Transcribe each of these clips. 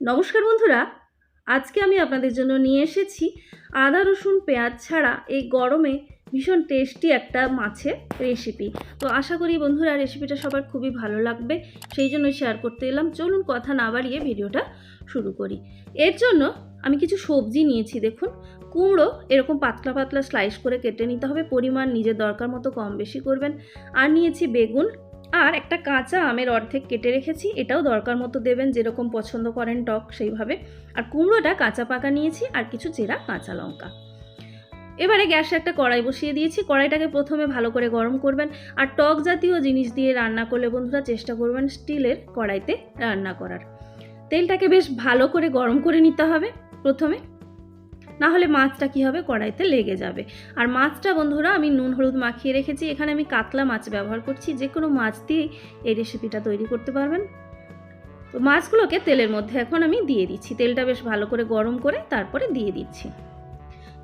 নমস্কার বন্ধুরা, আজকে আমি আপনাদের জন্য নিয়ে এসেছি আদা, রসুন, পেঁয়াজ ছাড়া এই গরমে ভীষণ টেস্টি একটা মাছের রেসিপি তো আশা করি বন্ধুরা রেসিপিটা সবার খুবই ভালো লাগবে, সেই জন্য শেয়ার করতে এলাম। চলুন কথা না বাড়িয়ে ভিডিওটা শুরু করি। এর জন্য আমি কিছু সবজি নিয়েছি, দেখুন। কুমড়ো এরকম পাতলা পাতলা স্লাইস করে কেটে নিতে হবে, পরিমাণ নিজের দরকার মতো কম বেশি করবেন। আর নিয়েছি বেগুন আর একটা কাঁচা আমের অর্ধেক কেটে রেখেছি, এটাও দরকার মতো দেবেন, যেরকম পছন্দ করেন টক সেইভাবে। আর কুমড়োটা কাঁচা পাকা নিয়েছি আর কিছু চেরা কাঁচা লঙ্কা। এবারে গ্যাসে একটা কড়াই বসিয়ে দিয়েছি, কড়াইটাকে প্রথমে ভালো করে গরম করবেন। আর টক জাতীয় জিনিস দিয়ে রান্না করলে বন্ধুরা চেষ্টা করবেন স্টিলের কড়াইতে রান্না করার। তেলটাকে বেশ ভালো করে গরম করে নিতে হবে প্রথমে। না হলে মাছটা কী হবে? কড়াইতে লেগে যাবে। আর মাছটা বন্ধুরা, আমি নুন, হলুদ মাখিয়ে রেখেছি। এখানে আমি কাতলা মাছ ব্যবহার করছি। যে কোনো মাছ দিয়েই এই রেসিপিটা তৈরি করতে পারবেন। তো মাছগুলোকে তেলের মধ্যে এখন আমি দিয়ে দিচ্ছি। তেলটা বেশ ভালো করে গরম করে তারপরে দিয়ে দিচ্ছি।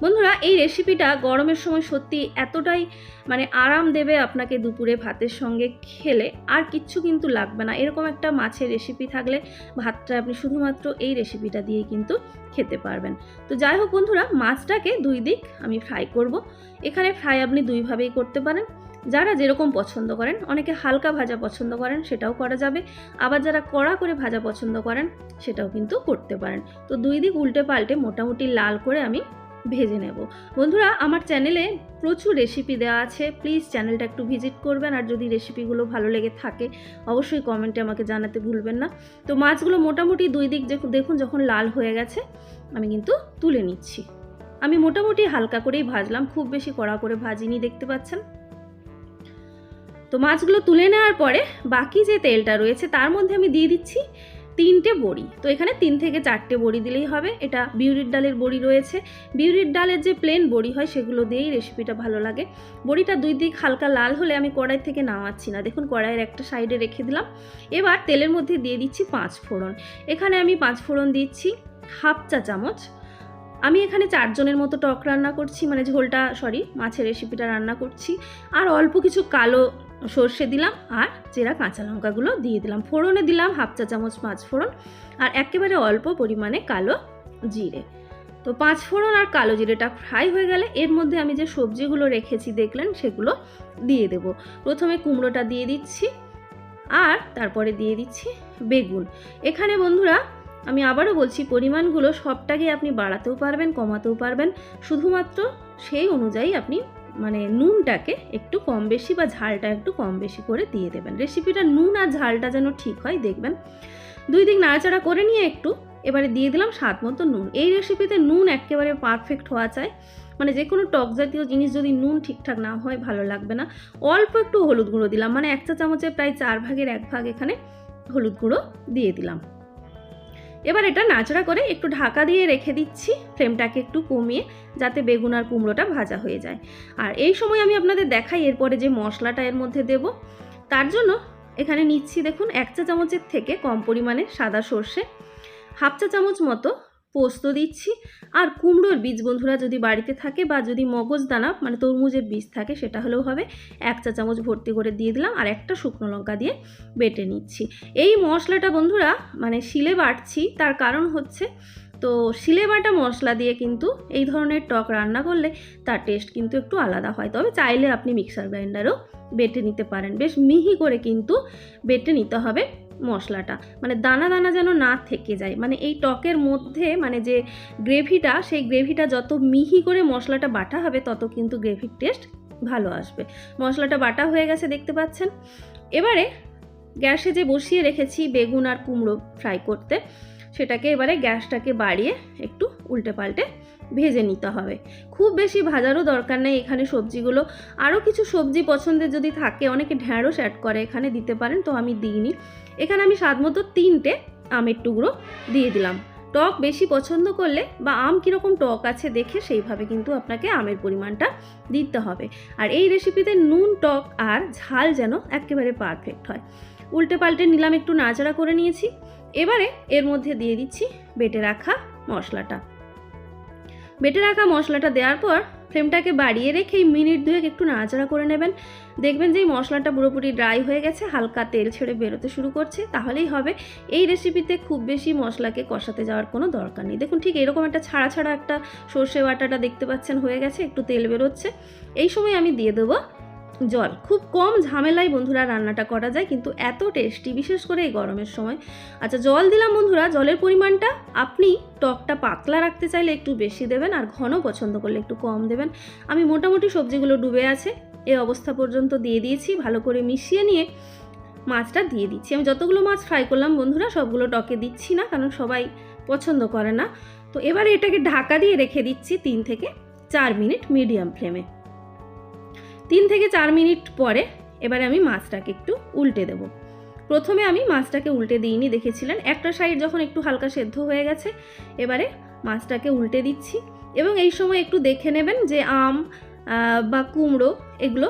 বন্ধুরা, এই রেসিপিটা গরমের সময় সত্যি এতটাই মানে আরাম দেবে আপনাকে দুপুরে ভাতের সঙ্গে খেলে, আর কিচ্ছু কিন্তু লাগবে না। এরকম একটা মাছের রেসিপি থাকলে ভাতটা আপনি শুধুমাত্র এই রেসিপিটা দিয়েই কিন্তু খেতে পারবেন। তো যাই হোক বন্ধুরা, মাছটাকে দুই দিক আমি ফ্রাই করব। এখানে ফ্রাই আপনি দুইভাবেই করতে পারেন। যারা যেরকম পছন্দ করেন, অনেকে হালকা ভাজা পছন্দ করেন, সেটাও করা যাবে। আবার যারা কড়া করে ভাজা পছন্দ করেন, সেটাও কিন্তু করতে পারেন। তো দুই দিক উল্টে পাল্টে মোটামুটি লাল করে আমি ভেজে নেব। বন্ধুরা, আমার চ্যানেলে প্রচুর রেসিপি দেওয়া আছে। প্লিজ চ্যানেলটা একটু ভিজিট করবেন আর যদি রেসিপিগুলো ভালো লেগে থাকে, অবশ্যই কমেন্টে আমাকে জানাতে ভুলবেন না। তো মাছগুলো মোটামুটি দুই দিক দেখুন যখন লাল হয়ে গেছে, আমি কিন্তু তুলে নিচ্ছি। আমি মোটামুটি হালকা করেই ভাজলাম, খুব বেশি কড়া করে ভাজিনি, দেখতে পাচ্ছেন? তো মাছগুলো তুলে নেওয়ার পরে বাকি যে তেলটা রয়েছে, তার মধ্যে আমি দিয়ে দিচ্ছি তিনটে বড়ি। তো এখানে তিন থেকে চারটে বড়ি দিলেই হবে। এটা বিউরির ডালের বড়ি রয়েছে। বিউরির ডালের যে প্লেন বড়ি হয়, সেগুলো দিয়েই রেসিপিটা ভালো লাগে। বড়িটা দুই দিক হালকা লাল হলে আমি কড়াই থেকে নামাচ্ছি না। দেখুন, কড়াইয়ের একটা সাইডে রেখে দিলাম। এবার তেলের মধ্যে দিয়ে দিচ্ছি পাঁচ ফোড়ন। এখানে আমি পাঁচ ফোড়ন দিচ্ছি হাফ চা চামচ। আমি এখানে চারজনের মতো টক রান্না করছি মানে ঝোলটা সরি মাছের রেসিপিটা রান্না করছি। আর অল্প কিছু কালো সর্ষে দিলাম আর চেরা কাঁচা লঙ্কাগুলো দিয়ে দিলাম। ফোড়নে দিলাম হাফ চা চামচ পাঁচ ফোড়ন আর একেবারে অল্প পরিমাণে কালো জিরে। তো পাঁচ ফোড়ন আর কালো জিরেটা ফ্রাই হয়ে গেলে এর মধ্যে আমি যে সবজিগুলো রেখেছি দেখলেন সেগুলো দিয়ে দেব। প্রথমে কুমড়োটা দিয়ে দিচ্ছি আর তারপরে দিয়ে দিচ্ছি বেগুন। এখানে বন্ধুরা আমি আবারও বলছি পরিমাণগুলো সবটাকে আপনি বাড়াতেও পারবেন, কমাতেও পারবেন। শুধুমাত্র সেই অনুযায়ী আপনি মানে নুনটাকে একটু কম বেশি বা ঝালটা একটু কম বেশি করে দিয়ে দেবেন। রেসিপিটা নুন আর ঝালটা যেন ঠিক হয়, দেখবেন। দুই দিক নাড়াচাড়া করে নিয়ে একটু, এবারে দিয়ে দিলাম স্বাদ মতো নুন। এই রেসিপিতে নুন একেবারে পারফেক্ট হওয়া চাই। মানে যে কোনো টক জাতীয় জিনিস যদি নুন ঠিকঠাক না হয়, ভালো লাগবে না। অল্প একটু হলুদ গুঁড়ো দিলাম। মানে এক চা চামচে প্রায় চার ভাগের এক ভাগ এখানে হলুদ গুঁড়ো দিয়ে দিলাম। এবার এটা নাচড়া করে একটু ঢাকা দিয়ে রেখে দিচ্ছি, ফ্লেমটাকে একটু কমিয়ে যাতে বেগুন আর কুমড়োটা ভাজা হয়ে যায়। আর এই সময় আমি আপনাদের দেখাই এরপরে যে মশলাটা এর মধ্যে দেব। তার জন্য এখানে নিচ্ছি দেখুন এক চা চামচের থেকে কম পরিমাণে সাদা সর্ষে, হাফ চা চামচ মতো পোস্ত দিচ্ছি। আর কুমড়োর বীজ বন্ধুরা যদি বাড়িতে থাকে বা যদি মগজ দানা মানে তরমুজের বীজ থাকে সেটা হলেও হবে। এক চা চামচ ভর্তি করে দিয়ে দিলাম আর একটা শুকনো লঙ্কা দিয়ে বেটে নিচ্ছি। এই মশলাটা বন্ধুরা মানে শিলে বাটছি, তার কারণ হচ্ছে, তো শিলে বাটা মশলা দিয়ে কিন্তু এই ধরনের টক রান্না করলে তার টেস্ট কিন্তু একটু আলাদা হয়। তবে চাইলে আপনি মিক্সার গ্রাইন্ডারও বেটে নিতে পারেন। বেশ মিহি করে কিন্তু বেটে নিতে হবে। মশলাটা। মানে দানা দানা যেন না থেকে যায়। মানে এই টকের মধ্যে মানে যে গ্রেভিটা, সেই গ্রেভিটা যত মিহি করে মশলাটা বাটা হবে, তত কিন্তু গ্রেভির টেস্ট ভালো আসবে। মশলাটা বাটা হয়ে গেছে, দেখতে পাচ্ছেন? এবারে গ্যাসে যে বসিয়ে রেখেছি বেগুন আর কুমড়ো ফ্রাই করতে, সেটাকে এবারে গ্যাসটাকে বাড়িয়ে একটু উল্টে পাল্টে ভেজে নিতে হবে। খুব বেশি ভাজারও দরকার নেই। এখানে সবজিগুলো, আরও কিছু সবজি পছন্দের যদি থাকে, অনেকে ঢ্যাঁড়স অ্যাড করে, এখানে দিতে পারেন, তো আমি দিইনি। এখানে আমি স্বাদ মতো তিনটে আমের টুকরো দিয়ে দিলাম। টক বেশি পছন্দ করলে বা আম কীরকম টক আছে দেখে, সেইভাবে কিন্তু আপনাকে আমের পরিমাণটা দিতে হবে। আর এই রেসিপিতে নুন, টক আর ঝাল যেন একেবারে পারফেক্ট হয়। উল্টে পাল্টে নিলাম, একটু নাচাড়া করে নিয়েছি। এবারে এর মধ্যে দিয়ে দিচ্ছি, বেটে রাখা মশলাটা। বেটে রাখা মশলাটা দেওয়ার পর ফ্লেমটাকে বাড়িয়ে রেখে মিনিট দুয়েক একটু নাড়াচাড়া করে নেবেন। দেখবেন যে এই মশলাটা পুরোপুরি ড্রাই হয়ে গেছে, হালকা তেল ছেড়ে বেরোতে শুরু করছে। তাহলেই হবে। এই রেসিপিতে খুব বেশি মশলাকে কষাতে যাওয়ার কোনো দরকার নেই। দেখুন, ঠিক এরকম একটা ছাড়া ছাড়া একটা সর্ষে বাটাটা দেখতে পাচ্ছেন হয়ে গেছে, একটু তেল বেরোচ্ছে। এই সময় আমি দিয়ে দেবো জল। খুব কম ঝামেলায় বন্ধুরা রান্নাটা করা যায়, কিন্তু এত টেস্টি বিশেষ করে এই গরমের সময়। আচ্ছা জল দিলাম বন্ধুরা, জলের পরিমাণটা আপনি টকটা পাতলা রাখতে চাইলে একটু বেশি দেবেন আর ঘন পছন্দ করলে একটু কম দেবেন। আমি মোটামুটি সবজিগুলো ডুবে আছে এই অবস্থা পর্যন্ত দিয়ে দিয়েছি, ভালো করে মিশিয়ে নিয়ে মাছটা দিয়ে দিচ্ছি। আমি যতগুলো মাছ ফ্রাই করলাম বন্ধুরা, সবগুলো টকে দিচ্ছি না, কারণ সবাই পছন্দ করে না। তো এবারে এটাকে ঢাকা দিয়ে রেখে দিচ্ছি তিন থেকে চার মিনিট মিডিয়াম ফ্লেমে তিন থেকে চার মিনিট পরে এবারে আমি মাছটাকে একটু উল্টে দেব। প্রথমে আমি মাছটাকে উল্টে দিইনি, দেখেছিলেন? একটা সাইড যখন একটু হালকা সেদ্ধ হয়ে গেছে, এবারে মাছটাকে উল্টে দিচ্ছি এবং এই সময় একটু দেখে নেবেন যে আম বা কুমড়ো এগুলো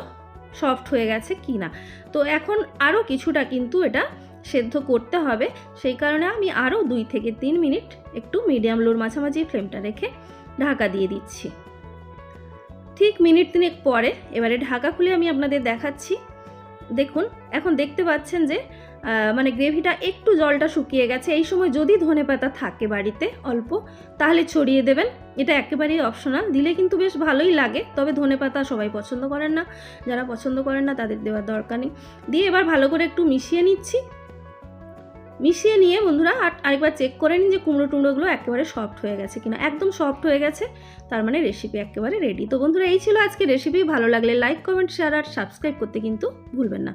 সফট হয়ে গেছে কি না। তো এখন আরও কিছুটা কিন্তু এটা সেদ্ধ করতে হবে, সেই কারণে আমি আরও দুই থেকে তিন মিনিট একটু মিডিয়াম লোর মাঝামাঝি ফ্লেমটা রেখে ঢাকা দিয়ে দিচ্ছি। ঠিক মিনিট তিনেক পরে এবারে ঢাকা খুলে আমি আপনাদের দেখাচ্ছি। দেখুন, এখন দেখতে পাচ্ছেন যে মানে গ্রেভিটা একটু জলটা শুকিয়ে গেছে। এই সময় যদি ধনে পাতা থাকে বাড়িতে অল্প, তাহলে ছড়িয়ে দেবেন। এটা একেবারেই অপশনাল দিলে কিন্তু বেশ ভালোই লাগে, তবে ধনে পাতা সবাই পছন্দ করেন না। যারা পছন্দ করেন না, তাদের দেওয়ার দরকার নেই। দিয়ে এবার ভালো করে একটু মিশিয়ে নিচ্ছি। মিশিয়ে নিয়ে বন্ধুরা আর আরেকবার চেক করে নিন যে কুমড়ো টুমড়োগুলো একেবারে সফট হয়ে গেছে কিনা। একদম সফট হয়ে গেছে, তার মানে রেসিপি একেবারে রেডি তো বন্ধুরা, এই ছিল আজকে রেসিপি ভালো লাগলে লাইক কমেন্ট শেয়ার আর সাবস্ক্রাইব করতে কিন্তু ভুলবেন না।